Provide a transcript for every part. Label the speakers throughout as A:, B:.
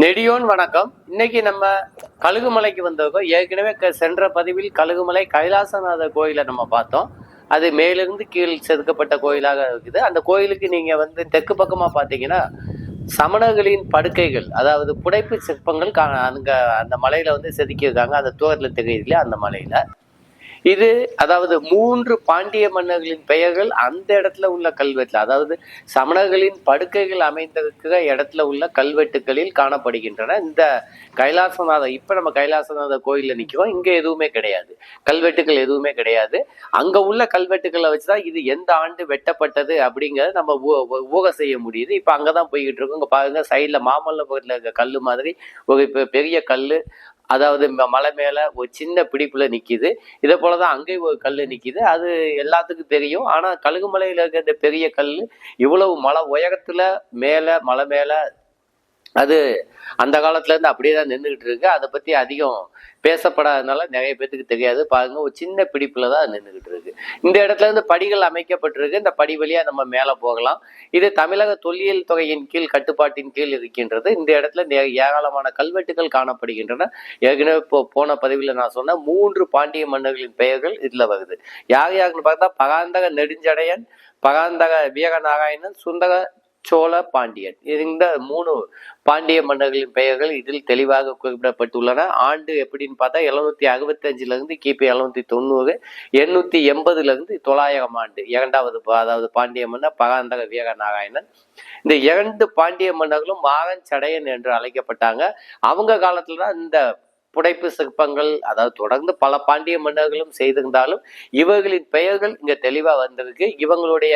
A: நெடியோன் வணக்கம். இன்னைக்கு நம்ம கழுகுமலைக்கு வந்திருக்கோம் ஏற்கனவே க- சென்ற பதிவில் கழுகுமலை கைலாசநாதர் கோயிலை நம்ம பார்த்தோம். அது மேலிருந்து கீழ் செதுக்கப்பட்ட கோயிலாக இருக்குது. அந்த கோயிலுக்கு நீங்கள் வந்து தெற்கு பக்கமாக பார்த்தீங்கன்னா சமணர்களின் படுக்கைகள் அதாவது புடைப்பு சிற்பங்கள் கா அங்க அந்த மலையில் வந்து செதுக்கியிருக்காங்க. அந்த தூரத்தில் தெரியுது இல்லையா? அந்த மலையில். இது அதாவது மூன்று பாண்டிய மன்னர்களின் பெயர்கள் அந்த இடத்துல உள்ள கல்வெட்டில் அதாவது சமணர்களின் படுக்கைகள் அமைந்திருக்கிற இடத்துல உள்ள கல்வெட்டுகளில் காணப்படுகின்றன. இந்த கைலாசநாதர் இப்ப நம்ம கைலாசநாதர் கோயில்ல நிற்கிறோம் இங்க எதுவுமே கிடையாது. கல்வெட்டுகள் எதுவுமே கிடையாது. அங்க உள்ள கல்வெட்டுகளை வச்சுதான் இது எந்த ஆண்டு வெட்டப்பட்டது அப்படிங்கறத நம்ம ஊ- ஊக செய்ய முடியுது. இப்ப அங்கதான் போய்கிட்டு இருக்கோம். இங்க பாருங்க சைட்ல மாமல்லபுரத்துல இருக்க கல் மாதிரி ஒரு பெரிய கல் அதாவது மலை மேலே ஒரு சின்ன பிடிப்பில் நிற்கிது இதே போலதான் அங்கேயும் ஒரு கல் நிற்கிது அது எல்லாத்துக்கும் தெரியும். ஆனால் கழுகு மலையில் இருக்கிற இந்த பெரிய கல் இவ்வளவு மலை உயரத்தில் மேலே மலை மேலே அது அந்த காலத்துல இருந்து அப்படியே தான் நின்றுகிட்டு இருக்கு. அதை பத்தி அதிகம் பேசப்படாதனால நிறைய பேத்துக்கு தெரியாது. பாருங்க ஒரு சின்ன பிடிப்புல தான் நின்றுகிட்டு இருக்கு. இந்த இடத்துல இருந்து படிகள் அமைக்கப்பட்டிருக்கு. இந்த படி வழியா நம்ம மேலே போகலாம். இது தமிழக தொல்லியல் தொகையின் கீழ் கட்டுப்பாட்டின் கீழ் இருக்கின்றது. இந்த இடத்துல ஏராளமான கல்வெட்டுகள் காணப்படுகின்றன. ஏற்கனவே இப்போ போன பதிவில் நான் சொன்ன மூன்று பாண்டிய மன்னர்களின் பெயர்கள் இதுல வருது. யார் யாருன்னு பார்த்தா பகாந்தக நெடுஞ்சடையன் பகாந்தக வீரநாராயணன் சுந்தக சோழ பாண்டியன். இந்த மூணு பாண்டிய மன்னர்களின் பெயர்கள் இதில் தெளிவாக குறிப்பிடப்பட்டுள்ளன. ஆண்டு எப்படின்னு பார்த்தா எழுநூத்தி அறுபத்தஞ்சுல இருந்து கிபி எழுநூத்தி தொண்ணூறு எண்ணூத்தி எண்பதுல இருந்து தொள்ளாயிரம் ஆண்டு. இரண்டாவது அதாவது பாண்டிய மன்னர் பகாந்தக வீரநாராயணன். இந்த இரண்டு பாண்டிய மன்னர்களும் மாகன் சடையன் என்று அழைக்கப்பட்டாங்க. அவங்க காலத்துல தான் இந்த புடைப்பு சிற்பங்கள் அதாவது தொடர்ந்து பல பாண்டிய மன்னர்களும் செய்திருந்தாலும் இவர்களின் பெயர்கள் இங்க தெளிவா வந்திருக்கு. இவங்களுடைய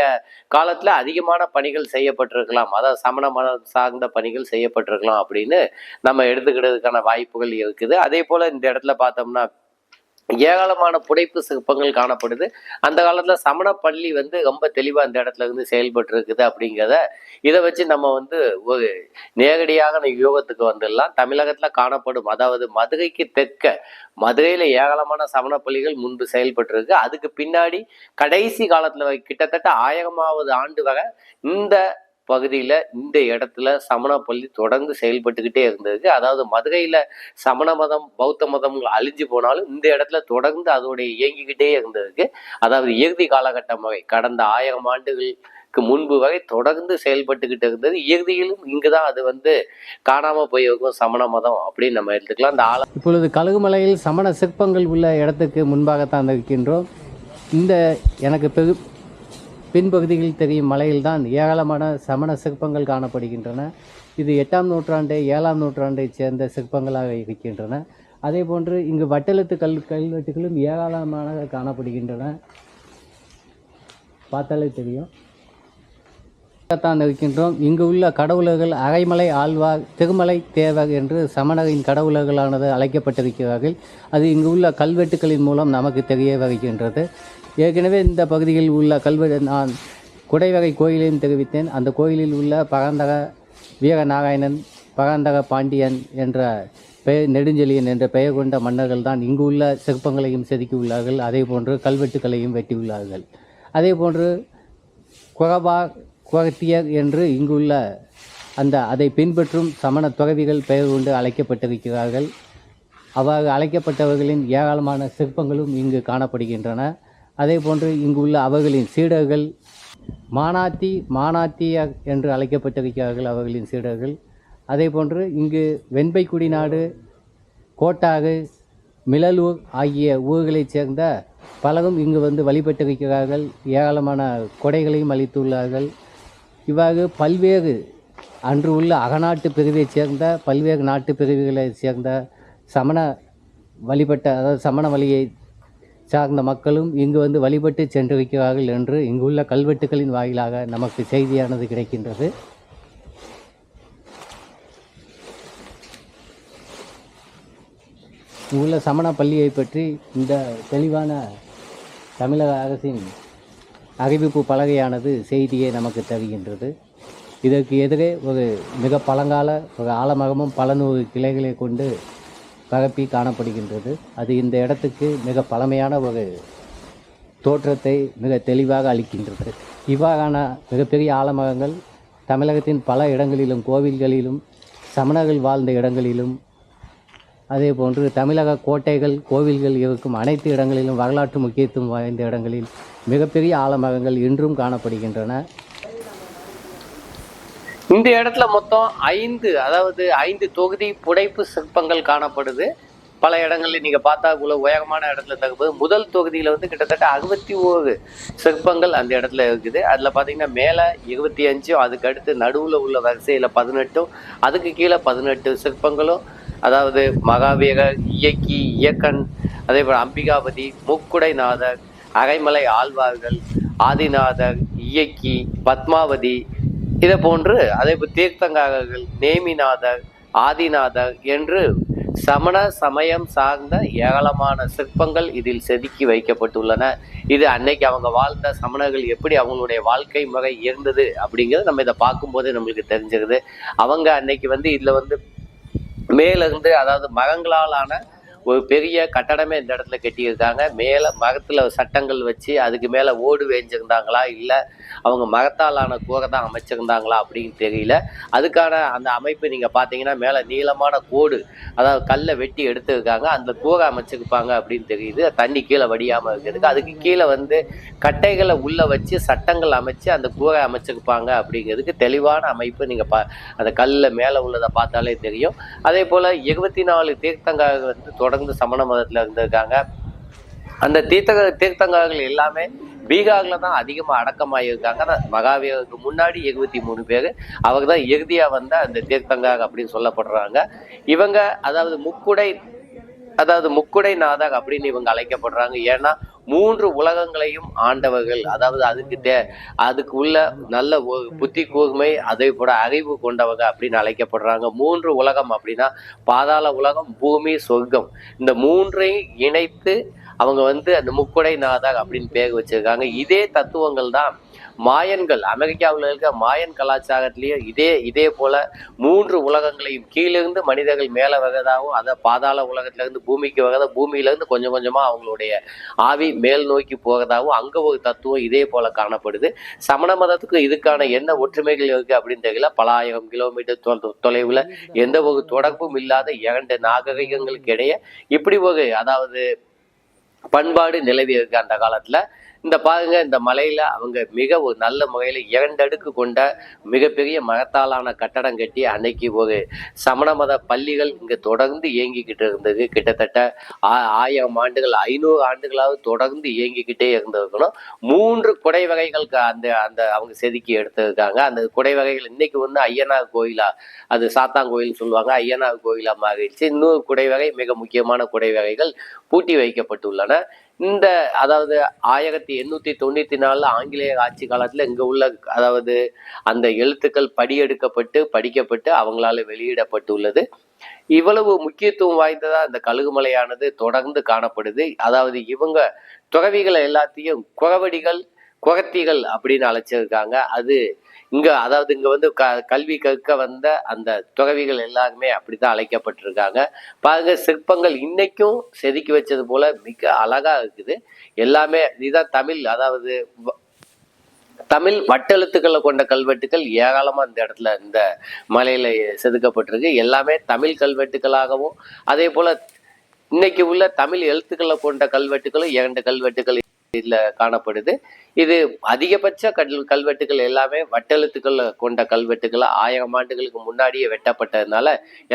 A: காலத்துல அதிகமான பணிகள் செய்யப்பட்டிருக்கலாம். அதாவது சமண மதம் சார்ந்த பணிகள் செய்யப்பட்டிருக்கலாம் அப்படின்னு நம்ம எடுத்துக்கிறதுக்கான வாய்ப்புகள் இருக்குது. அதே போல இந்த இடத்துல பார்த்தோம்னா ஏராளமான புடைப்பு சிற்பங்கள் காணப்படுது. அந்த காலத்தில் சமண பள்ளி வந்து ரொம்ப தெளிவாக அந்த இடத்துல இருந்து செயல்பட்டு இருக்குது அப்படிங்கிறத இதை வச்சு நம்ம வந்து ஒரு நேரடியாக யோகத்துக்கு வந்துடலாம். தமிழகத்தில் காணப்படும் அதாவது மதுரைக்கு தெற்க மதுரையில் ஏராளமான சமண பள்ளிகள் முன்பு செயல்பட்டு இருக்கு அதுக்கு பின்னாடி கடைசி காலத்தில் கிட்டத்தட்ட ஆயிரமாவது ஆண்டு வரை இந்த பகுதியில் இந்த இடத்துல சமண பள்ளி தொடர்ந்து செயல்பட்டுக்கிட்டே இருந்தது அதாவது மதுரையில் சமண மதம் பௌத்த மதம் அழிஞ்சு போனாலும் இந்த இடத்துல தொடர்ந்து அதோடைய இயங்கிக்கிட்டே இருந்ததுக்கு அதாவது இறுதி காலகட்டம் வரை கடந்த ஆயிரம் ஆண்டுகளுக்கு முன்பு வரை தொடர்ந்து செயல்பட்டுக்கிட்டு இருந்தது. இறுதியிலும் இங்கு தான் அது வந்து காணாம போயிருக்கும் சமண மதம் அப்படின்னு நம்ம எடுத்துக்கலாம். அந்த ஆழம்
B: இப்பொழுது கழுகுமலையில் சமண சிற்பங்கள் உள்ள இடத்துக்கு முன்பாகத்தான் இருக்கின்றோம். இந்த எனக்கு பெரு பின்பகுதியில் தெரியும் மலையில்தான் ஏராளமான சமண சிற்பங்கள் காணப்படுகின்றன. இது எட்டாம் நூற்றாண்டு ஏழாம் நூற்றாண்டைச் சேர்ந்த சிற்பங்களாக இருக்கின்றன. அதே போன்று இங்கு வட்டெழுத்து கல் கல்வெட்டுகளும் ஏராளமான காணப்படுகின்றன. பார்த்தாலே தெரியும். தான் இருக்கின்றோம். இங்கு உள்ள கடவுளர்கள் அரைமலை ஆழ்வார் திருமலை தேவர் என்று சமணரின் கடவுளர்களானது அழைக்கப்பட்டிருக்கிறார்கள். அது இங்கு உள்ள கல்வெட்டுகளின் மூலம் நமக்கு தெரிய வருகின்றது. ஏற்கனவே இந்த பகுதியில் உள்ள கல்வெட்டு நான் குடைவகை கோயிலையும் தெரிவித்தேன். அந்த கோயிலில் உள்ள பரந்தக வீரநாராயணன் பகந்தக பாண்டியன் என்ற பெயர் நெடுஞ்செழியன் என்ற பெயர் கொண்ட மன்னர்கள் தான் இங்கு உள்ள சிற்பங்களையும் செதுக்கியுள்ளார்கள். அதே போன்று கல்வெட்டுகளையும் வெட்டியுள்ளார்கள். அதே போன்று குரபா குரத்தியர் என்று இங்குள்ள அந்த அதை பின்பற்றும் சமண துறவிகள் பெயர் கொண்டு அழைக்கப்பட்டிருக்கிறார்கள். அவ்வாறு அழைக்கப்பட்டவர்களின் ஏராளமான சிற்பங்களும் இங்கு காணப்படுகின்றன. அதே போன்று இங்குள்ள அவர்களின் சீடர்கள் மானாத்தி மானாத்தியர் என்று அழைக்கப்பட்டிருக்கிறார்கள் அவர்களின் சீடர்கள். அதே போன்று இங்கு வெண்பைக்குடி நாடு கோட்டாறு மிளலூர் ஆகிய ஊர்களைச் சேர்ந்த பலரும் இங்கு வந்து வழிபட்டிருக்கிறார்கள். ஏராளமான கொடைகளையும் அளித்துள்ளார்கள். இவ்வாறு பல்வேறு அன்று உள்ள அகநாட்டு பிரிவைச் சேர்ந்த பல்வேறு நாட்டு பிரிவுகளைச் சேர்ந்த சமண வழிபட்ட அதாவது சமண வழியை சார்ந்த மக்களும் இங்கு வந்து வழிபட்டு சென்றிருக்கிறார்கள் என்று இங்குள்ள கல்வெட்டுகளின் வாயிலாக நமக்கு செய்தியானது கிடைக்கின்றது. இங்குள்ள சமண பள்ளியை பற்றி இந்த தெளிவான தமிழக அரசின் அறிவிப்பு பலகையானது செய்தியை நமக்கு தருகின்றது. இதற்கு எதிரே ஒரு மிக பழங்கால ஒரு ஆலமரமும் பல நூறு கிளைகளை கொண்டு பரப்பி காணப்படுகின்றது. அது இந்த இடத்துக்கு மிக பழமையான ஒரு தோற்றத்தை மிக தெளிவாக அளிக்கின்றது. இவ்வாறான மிகப்பெரிய ஆலமரங்கள் தமிழகத்தின் பல இடங்களிலும் கோவில்களிலும் சமணர்கள் வாழ்ந்த இடங்களிலும் அதே போன்று தமிழக கோட்டைகள் கோவில்கள் இருக்கும் அனைத்து இடங்களிலும் வரலாற்று முக்கியத்துவம் வாய்ந்த இடங்களில் மிகப்பெரிய ஆலமரங்கள் இன்றும் காணப்படுகின்றன.
A: இந்த இடத்துல மொத்தம் ஐந்து அதாவது ஐந்து தொகுதி புடைப்பு சிற்பங்கள் காணப்படுது. பல இடங்களில் நீங்க பார்த்தா உள்ள உயரமான இடத்துல தகுப்பது முதல் தொகுதியில வந்து கிட்டத்தட்ட அறுபத்தி ஓரு சிற்பங்கள் அந்த இடத்துல இருக்குது. அதுல பாத்தீங்கன்னா மேல இருபத்தி அஞ்சும் அதுக்கு அடுத்து நடுவுல உள்ள வரிசையில பதினெட்டும் அதுக்கு கீழே பதினெட்டு சிற்பங்களும் அதாவது மகாவீரர் இயக்கி இயக்கன் அதே போல அம்பிகாபதி முக்குடைநாதர் அரைமலை ஆழ்வார்கள் ஆதிநாதர் இயக்கி பத்மாவதி இதை போன்று அதே போல் தீர்த்தங்காரர்கள் நேமிநாதர் ஆதிநாதர் என்று சமண சமயம் சார்ந்த ஏராளமான சிற்பங்கள் இதில் செதுக்கி வைக்கப்பட்டுள்ளன. இது அன்னைக்கு அவங்க வாழ்ந்த சமணர்கள் எப்படி அவங்களுடைய வாழ்க்கை முறை இருந்தது அப்படிங்கிறது நம்ம இதை பார்க்கும்போது நம்மளுக்கு தெரிஞ்சிருது. அவங்க அன்னைக்கு வந்து இதில் வந்து மேலிருந்து அதாவது மரங்களாலான ஒரு பெரிய கட்டடமே இந்த இடத்துல கட்டியிருக்காங்க. மேலே மரத்தில் சட்டங்கள் வச்சு அதுக்கு மேலே ஓடு வேஞ்சிருந்தாங்களா? இல்லை அவங்க மரத்தாலான கூரை தான் அமைச்சிருந்தாங்களா அப்படின்னு தெரியல. அதுக்கான அந்த அமைப்பு நீங்கள் பார்த்தீங்கன்னா மேலே நீளமான கோடு அதாவது கல்லை வெட்டி எடுத்துருக்காங்க. அந்த கூரை அமைச்சிருப்பாங்க அப்படின்னு தெரியுது. தண்ணி கீழே வடியாமல் இருக்கிறதுக்கு. அதுக்கு கீழே வந்து கட்டைகளை உள்ளே வச்சு சட்டங்கள் அமைச்சு அந்த கூரை அமைச்சிருப்பாங்க அப்படிங்கிறதுக்கு தெளிவான அமைப்பு நீங்கள் பா அந்த கல்லில் மேலே உள்ளதை பார்த்தாலே தெரியும். அதே போல் இருபத்தி நாலு தீர்த்தங்க வந்து தொடர் தொடர்ந்து சமண மதத்தில் இருந்திருக்காங்க. அந்த தீர்த்தங்க தீர்த்தங்கர்கள் எல்லாமே பீகாரில் தான் அதிகமாக அடக்கமாகியிருக்காங்க ஆனா மகாவீரருக்கு முன்னாடி இருபத்தி மூணு பேர் அவங்க தான் இறுதியாக வந்த அந்த தீர்த்தங்கார் அப்படின்னு சொல்லப்படுறாங்க. இவங்க அதாவது முக்குடை அதாவது முக்குடை நாதர் அப்படின்னு இவங்க அழைக்கப்படுறாங்க. ஏன்னா மூன்று உலகங்களையும் ஆண்டவர்கள் அதாவது அதுக்கு தே அதுக்கு உள்ள நல்ல புத்தி கூர்மை அதே போல அறிவு கொண்டவங்க அப்படின்னு அழைக்கப்படுறாங்க. மூன்று உலகம் அப்படின்னா பாதாள உலகம் பூமி சொர்க்கம். இந்த மூன்றையும் இணைத்து அவங்க வந்து அந்த முக்குடை நாதா அப்படின்னு பேர் வச்சிருக்காங்க. இதே தத்துவங்கள் தான் மாயன்கள் அமெரிக்காவில் இருக்க மாயன் கலாச்சாரத்திலேயே இதே இதே போல மூன்று உலகங்களையும் கீழிருந்து மனிதர்கள் மேலே வகதாகவும் அதை பாதாள உலகத்திலிருந்து பூமிக்கு வகதா பூமியிலேருந்து கொஞ்சம் கொஞ்சமாக அவங்களுடைய ஆவி மேல் நோக்கி போகிறதாகவும் அங்கே ஒரு தத்துவம் இதே போல காணப்படுது. சமண மதத்துக்கு இதுக்கான என்ன ஒற்றுமைகள் இருக்குது அப்படின்னு தெரியல. பல ஆயிரம் கிலோமீட்டர் தொலைவில் எந்த ஒரு தொடர்பும் இல்லாத இரண்டு நாகரிகங்களுக்கு இடையே இப்படி ஒரு அதாவது பண்பாடு நிலவி இருக்கு அந்த காலத்தில். இந்த பாருங்க இந்த மலையில அவங்க மிக ஒரு நல்ல முறையில் இரண்டு அடுக்கு கொண்ட மிகப்பெரிய மரத்தாலான கட்டடம் கட்டி அன்னைக்கு ஒரு சமண மத பள்ளிகள் இங்க தொடர்ந்து இயங்கிக்கிட்டு இருந்தது. கிட்டத்தட்ட ஆ- ஆயிரம் ஆண்டுகள் ஐநூறு ஆண்டுகளாவது தொடர்ந்து இயங்கிக்கிட்டே இருந்திருக்கணும். மூன்று குடை வகைகளுக்கு அந்த அந்த அவங்க செதுக்கி எடுத்திருக்காங்க. அந்த குடை வகைகள் இன்னைக்கு வந்து ஐயனார் கோயிலா அது சாத்தான் சொல்லுவாங்க. ஐயனார் கோயிலா மாறிடுச்சு. இன்னொரு குடை வகை மிக முக்கியமான குடை வகைகள் பூட்டி வைக்கப்பட்டுள்ளன. இந்த அதாவது ஆயிரத்தி எண்ணூற்றி தொண்ணூற்றி நாலில் ஆங்கிலேய ஆட்சி காலத்தில் இங்கே உள்ள அதாவது அந்த எழுத்துக்கள் படியெடுக்கப்பட்டு படிக்கப்பட்டு அவங்களால வெளியிடப்பட்டுள்ளது. இவ்வளவு முக்கியத்துவம் வாய்ந்ததா இந்த கழுகுமலையானது தொடர்ந்து காணப்படுது. அதாவது இவங்க துறவிகளை எல்லாத்தையும் குறவடிகள் குறத்திகள் அப்படின்னு அழைச்சிருக்காங்க. அது இங்க அதாவது இங்க வந்து க கல்வி கற்க வந்த அந்த துறவிகள் எல்லாருமே அப்படித்தான் அழைக்கப்பட்டிருக்காங்க. பாருங்க சிற்பங்கள் இன்னைக்கும் செதுக்கி வச்சது போல மிக அழகா இருக்குது. எல்லாமே இதுதான் தமிழ் அதாவது வ- தமிழ் வட்டெழுத்துக்களை கொண்ட கல்வெட்டுக்கள் ஏராளமாக இந்த இடத்துல இந்த மலையில செதுக்கப்பட்டிருக்கு. எல்லாமே தமிழ் கல்வெட்டுக்களாகவும் அதே போல இன்னைக்கு உள்ள தமிழ் எழுத்துக்களை கொண்ட கல்வெட்டுகளும் இரண்டு கல்வெட்டுகள் இதில் காணப்படுது. இது அதிகபட்ச கல் கல்வெட்டுகள் எல்லாமே வட்டெழுத்துக்கள் கொண்ட கல்வெட்டுகளா ஆயிரம் ஆண்டுகளுக்கு முன்னாடியே வெட்டப்பட்டதுனால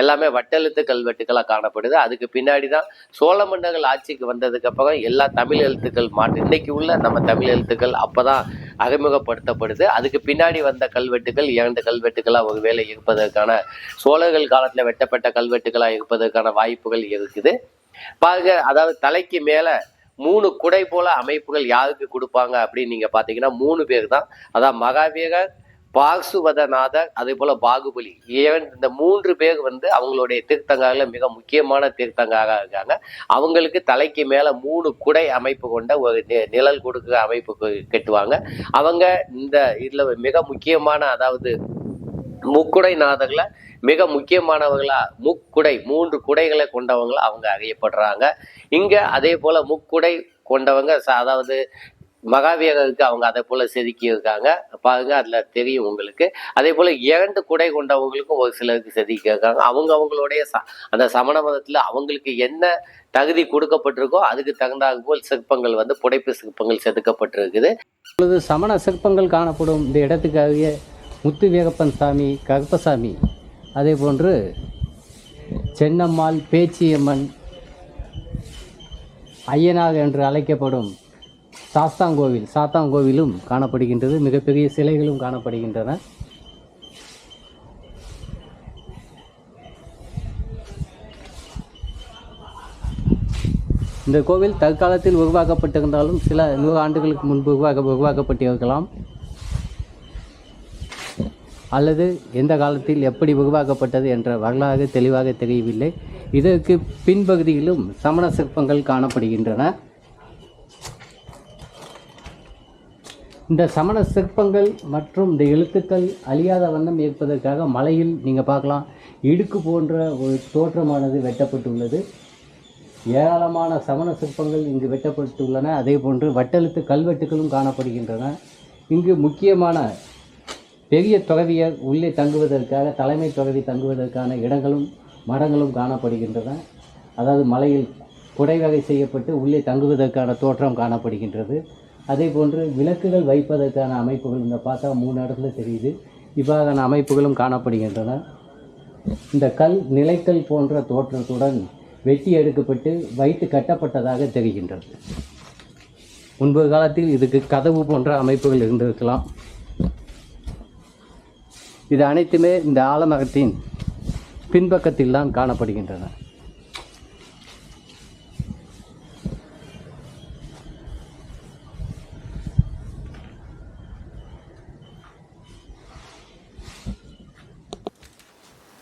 A: எல்லாமே வட்டெழுத்து கல்வெட்டுகளாக காணப்படுது. அதுக்கு பின்னாடி தான் சோழ மன்னர்கள் ஆட்சிக்கு வந்ததுக்கு அப்புறம் எல்லா தமிழ் எழுத்துக்கள் மாற்று இன்னைக்கு உள்ள நம்ம தமிழ் எழுத்துக்கள் அப்போ தான் அறிமுகப்படுத்தப்படுது. அதுக்கு பின்னாடி வந்த கல்வெட்டுகள் இரண்டு கல்வெட்டுகளாக ஒருவேளை இருப்பதற்கான சோழர்கள் காலத்தில் வெட்டப்பட்ட கல்வெட்டுகளாக இருப்பதற்கான வாய்ப்புகள் இருக்குது. பாருங்க அதாவது தலைக்கு மேலே மூணு குடை போல அமைப்புகள் யாருக்கு கொடுப்பாங்க அப்படின்னு நீங்க பாத்தீங்கன்னா மூணு பேர் தான் அதான் மகாவீரர் பாசுவதநாதர் அதே போல பாகுபலி. ஏன் இந்த மூன்று பேர் வந்து அவங்களுடைய தீர்த்தங்காரில் மிக முக்கியமான தீர்த்தங்காரா இருக்காங்க. அவங்களுக்கு தலைக்கு மேல மூணு குடை அமைப்பு கொண்ட ஒரு நிழல் கொடுக்குற அமைப்பு கட்டுவாங்க. அவங்க இந்த இதுல மிக முக்கியமான அதாவது முக்குடை நாதர்களை மிக முக்கியமானவர்களா முக்குடை மூன்று குடைகளை கொண்டவங்களா அவங்க அறியப்படுறாங்க. இங்க அதே போல முக்குடை கொண்டவங்க அதாவது மகாவீரருக்கு அவங்க அதை போல செதுக்கி இருக்காங்க பாருங்க அதுல தெரியும் உங்களுக்கு. அதே போல இரண்டு குடை கொண்டவங்களுக்கும் ஒரு சிலருக்கு செதுக்கி இருக்காங்க அவங்க அவங்களுடைய ச- அந்த சமண மதத்துல அவங்களுக்கு என்ன தகுதி கொடுக்கப்பட்டிருக்கோ அதுக்கு தகுந்தாது போல் சிற்பங்கள் வந்து புடைப்பு சிற்பங்கள் செதுக்கப்பட்டிருக்குது.
B: இப்பொழுது சமண சிற்பங்கள் காணப்படும் இந்த இடத்துக்காகவே முத்து வேகப்பன் சாமி கருப்பசாமி. அதே போன்று சென்னம்மாள் பேச்சியம்மன் ஐயனார் என்று அழைக்கப்படும் சாஸ்தாங்கோவில் சாத்தாங்கோவிலும் காணப்படுகின்றது. மிகப்பெரிய சிலைகளும் காணப்படுகின்றன. இந்த கோவில் தற்காலத்தில் உருவாக்கப்பட்டிருந்தாலும் சில நூறு ஆண்டுகளுக்கு முன்பு உருவாக்க உருவாக்கப்பட்டிருக்கலாம். அல்லது எந்த காலத்தில் எப்படி உருவாக்கப்பட்டது என்ற வரலாறு தெளிவாக தெரியவில்லை. இதற்கு பின்பகுதியிலும் சமண சிற்பங்கள் காணப்படுகின்றன. இந்த சமண சிற்பங்கள் மற்றும் இந்த எழுத்துக்கள் அழியாத வண்ணம் இருப்பதற்காக மலையில் நீங்கள் பார்க்கலாம். இடுக்கு போன்ற ஒரு தோற்றமானது வெட்டப்பட்டுள்ளது. ஏராளமான சமண சிற்பங்கள் இங்கு வெட்டப்பட்டுள்ளன. அதே போன்று வட்டெழுத்து கல்வெட்டுகளும் காணப்படுகின்றன. இங்கு முக்கியமான பெரிய துறவியர் உள்ளே தங்குவதற்காக தலைமை துறவி தங்குவதற்கான இடங்களும் மரங்களும் காணப்படுகின்றன. அதாவது மலையில் குடைவகை செய்யப்பட்டு உள்ளே தங்குவதற்கான தோற்றம் காணப்படுகின்றது. அதே போன்று விளக்குகள் வைப்பதற்கான அமைப்புகள் இந்த பார்த்தா மூணு இடத்துல தெரியுது. இவ்வாறான அமைப்புகளும் காணப்படுகின்றன. இந்த கல் நிலைக்கல் போன்ற தோற்றத்துடன் வெட்டி எடுக்கப்பட்டு வைத்து கட்டப்பட்டதாக தெரிகின்றது. முன்பு காலத்தில் இதுக்கு கதவு போன்ற அமைப்புகள் இருந்திருக்கலாம். இது அனைத்துமே இந்த ஆலமரத்தின் பின்பக்கத்தில் தான் காணப்படுகின்றன.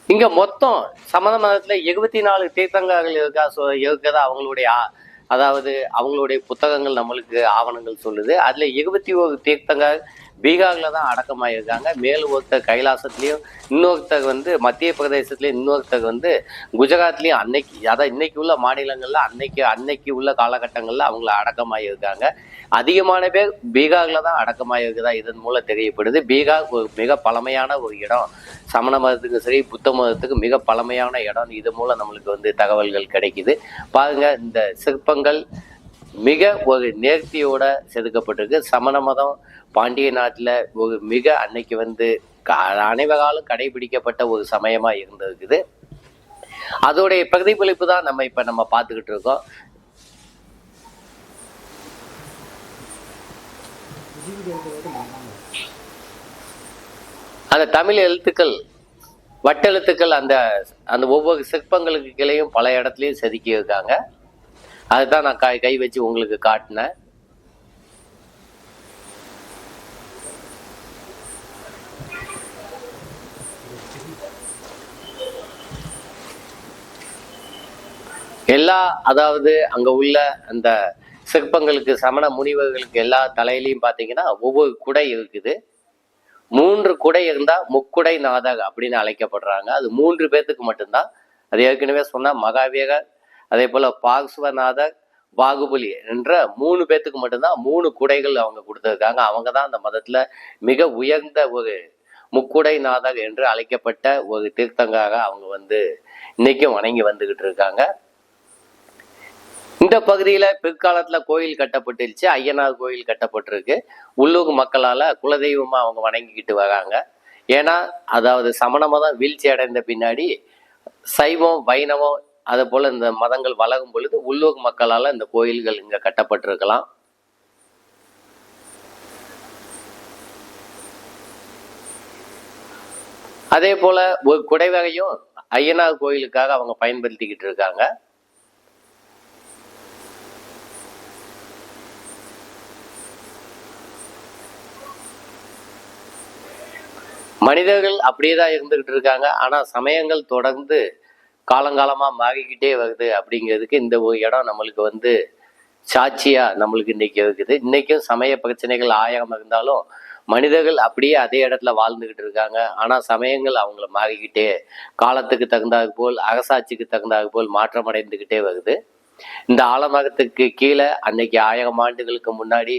A: இங்க மொத்தம் சமண மதத்துல எழுபத்தி நாலு தீர்த்தங்கர்கள் இருக்கா சொ இருக்கதா அவங்களுடைய அதாவது அவங்களுடைய புத்தகங்கள் நம்மளுக்கு ஆவணங்கள் சொல்லுது. அதுல இருபத்தி ஒரு தீர்த்தங்கள் பீகாரில் தான் அடக்கமாயிருக்காங்க மேல் ஒருத்தர் கைலாசத்துலேயும் இன்னொருத்தர் வந்து மத்திய பிரதேசத்துலேயும் இன்னொருத்தர் வந்து குஜராத்லேயும் அன்னைக்கு அதான் இன்னைக்கு உள்ள மாநிலங்களில் அன்னைக்கு அன்னைக்கு உள்ள காலகட்டங்களில் அவங்கள அடக்கமாயிருக்காங்க அதிகமான பேர் பீகாரில் தான் அடக்கமாயிருக்குதா இதன் மூலம் தெரியப்படுது. பீகார் ஒரு மிக பழமையான ஒரு இடம். சமண மதத்துக்கு சரி புத்த மதத்துக்கு மிக பழமையான இடம். இது மூலம் நம்மளுக்கு வந்து தகவல்கள் கிடைக்குது. பாருங்க இந்த சிற்பங்கள் மிக ஒரு நேர்த்தியோட செதுக்கப்பட்டிருக்கு. சமண மதம் பாண்டிய நாட்டில் ஒரு மிக அன்னைக்கு வந்து அனைவராலும் கடைபிடிக்கப்பட்ட ஒரு சமயமா இருந்திருக்குது. அதோடைய பிரதிபலிப்பு தான் நம்ம இப்ப நம்ம பார்த்துக்கிட்டு இருக்கோம். அந்த தமிழ் எழுத்துக்கள் வட்டெழுத்துக்கள் அந்த அந்த ஒவ்வொரு சிற்பங்களுக்கு கீழேயும் பல இடத்துலையும் செதுக்கி இருக்காங்க அதுதான் நான் கை கை வச்சு உங்களுக்கு காட்டினேன். எல்லா அதாவது அங்க உள்ள அந்த சிற்பங்களுக்கு சமண முனிவர்களுக்கு எல்லா தலையிலையும் பார்த்தீங்கன்னா ஒவ்வொரு குடை இருக்குது. மூன்று குடை இருந்தா முக்குடை நாதக அப்படின்னு அழைக்கப்படுறாங்க. அது மூன்று பேர்த்துக்கு மட்டும்தான். அது ஏற்கனவே சொன்னா மகாவீரர் அதே போல பார்ஸ்வநாதர் பாகுபலி என்ற மூணு பேர்த்துக்கு மட்டும்தான் மூணு குடைகள் அவங்க கொடுத்துருக்காங்க. அவங்க தான் அந்த மதத்துல மிக உயர்ந்த ஒரு முக்குடை நாதர் என்று அழைக்கப்பட்ட ஒரு தீர்த்தங்காக அவங்க வந்து இன்னைக்கும் வணங்கி வந்துகிட்டு இருக்காங்க. இந்த பகுதியில் பிற்காலத்தில் கோயில் கட்டப்பட்டுருச்சு ஐயனார் கோயில் கட்டப்பட்டிருக்கு. உள்ளூர் மக்களால் குலதெய்வமாக அவங்க வணங்கிக்கிட்டு வராங்க. ஏன்னா அதாவது சமண மதம் வீழ்ச்சி அடைந்த பின்னாடி சைவம் வைணவம் அது போல் இந்த மதங்கள் வளரும் பொழுது உள்ளூர் மக்களால் இந்த கோயில்கள் இங்கே கட்டப்பட்டிருக்கலாம். அதே போல் ஒரு குடைவகையும் ஐயனார் கோயிலுக்காக அவங்க பயன்படுத்திக்கிட்டு இருக்காங்க. மனிதர்கள் அப்படியே தான் இருந்துக்கிட்டு இருக்காங்க. ஆனால் சமயங்கள் தொடர்ந்து காலங்காலமாக மாறிக்கிட்டே வருது அப்படிங்கிறதுக்கு இந்த ஒரு இடம் நம்மளுக்கு வந்து சாட்சியாக நம்மளுக்கு இன்னைக்கு இருக்குது. இன்றைக்கும் சமய பிரச்சனைகள் ஆயிரம் இருந்தாலும் மனிதர்கள் அப்படியே அதே இடத்துல வாழ்ந்துக்கிட்டு இருக்காங்க. ஆனால் சமயங்கள் அவங்கள மாறிக்கிட்டே காலத்துக்கு தகுந்தாது போல் அரசாட்சிக்கு தகுந்தாது போல் மாற்றம் அடைந்துக்கிட்டே வருது. இந்த ஆலமரத்துக்கு கீழே அன்னைக்கு ஆயிரம் ஆண்டுகளுக்கு முன்னாடி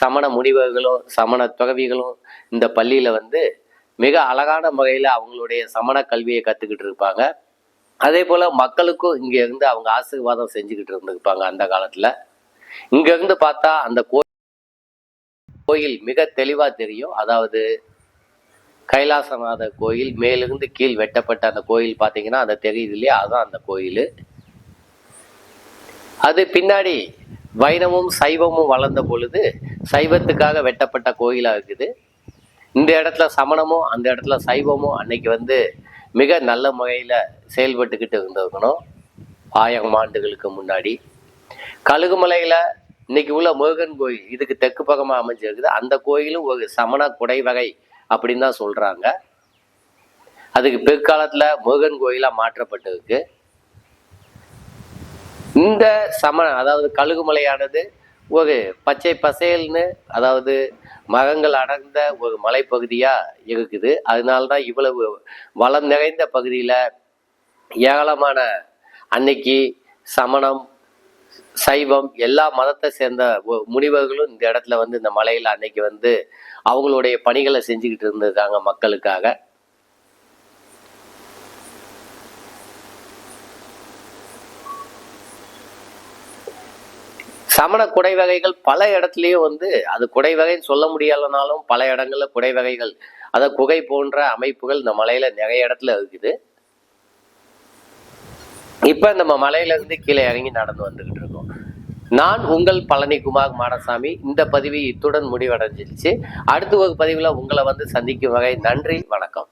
A: சமண முனிவர்களும் சமண துறவிகளும் இந்த பள்ளியில் வந்து மிக அழகான முறையில் அவங்களுடைய சமண கல்வியை கற்றுக்கிட்டு இருப்பாங்க. அதே போல் மக்களுக்கும் இங்கே இருந்து அவங்க ஆசீர்வாதம் செஞ்சுக்கிட்டு இருந்திருப்பாங்க அந்த காலத்தில். இங்கேருந்து பார்த்தா அந்த கோயில் மிக தெளிவாக தெரியும். அதாவது கைலாசநாத கோயில் மேலிருந்து கீழ் வெட்டப்பட்ட அந்த கோயில் பார்த்தீங்கன்னா அந்த தெரியுது இல்லையா? அதுதான் அந்த கோயில். அது பின்னாடி வைணமும் சைவமும் வளர்ந்த பொழுது சைவத்துக்காக வெட்டப்பட்ட கோயிலாக இருக்குது. இந்த இடத்துல சமணமும் அந்த இடத்துல சைவமும் அன்னைக்கு வந்து மிக நல்ல முறையில் செயல்பட்டுக்கிட்டு இருந்திருக்கணும். ஆயிரம் ஆண்டுகளுக்கு முன்னாடி. கழுகுமலையில் இன்னைக்கு உள்ள முருகன் கோயில் இதுக்கு தெற்கு பக்கமாக அமைஞ்சிருக்குது. அந்த கோயிலும் ஒரு சமண குடை வகை அப்படின்னு தான் சொல்கிறாங்க அதுக்கு பிற்காலத்தில் முருகன் கோயிலாக மாற்றப்பட்டிருக்கு. இந்த சமண அதாவது கழுகுமலையானது ஒரு பச்சை பசேல்னு அதாவது மரங்கள் அடர்ந்த ஒரு மலைப்பகுதியாக இருக்குது. அதனால்தான் இவ்வளவு வளம் நிறைந்த பகுதியில் ஏராளமான அன்னைக்கு சமணம் சைவம் எல்லா மதத்தை சேர்ந்த முனிவர்களும் இந்த இடத்துல வந்து இந்த மலையில் அன்னைக்கு வந்து அவங்களுடைய பணிகளை செஞ்சுக்கிட்டு இருந்திருக்காங்க மக்களுக்காக. சமண குடை வகைகள் பல இடத்துலையும் வந்து அது குடை வகைன்னு சொல்ல முடியலைனாலும் பல இடங்கள்ல குடை வகைகள் அதாவது குகை போன்ற அமைப்புகள் இந்த மலையில நிறைய இடத்துல இருக்குது. இப்ப நம்ம மலையில இருந்து கீழே இறங்கி நடந்து வந்துகிட்டு இருக்கோம். நான் உங்கள் பழனிக்குமார் மாடசாமி இந்த பதிவு இத்துடன் முடிவடைஞ்சிருச்சு. அடுத்த ஒரு பதிவுல உங்களை வந்து சந்திக்கும் வகை நன்றி வணக்கம்.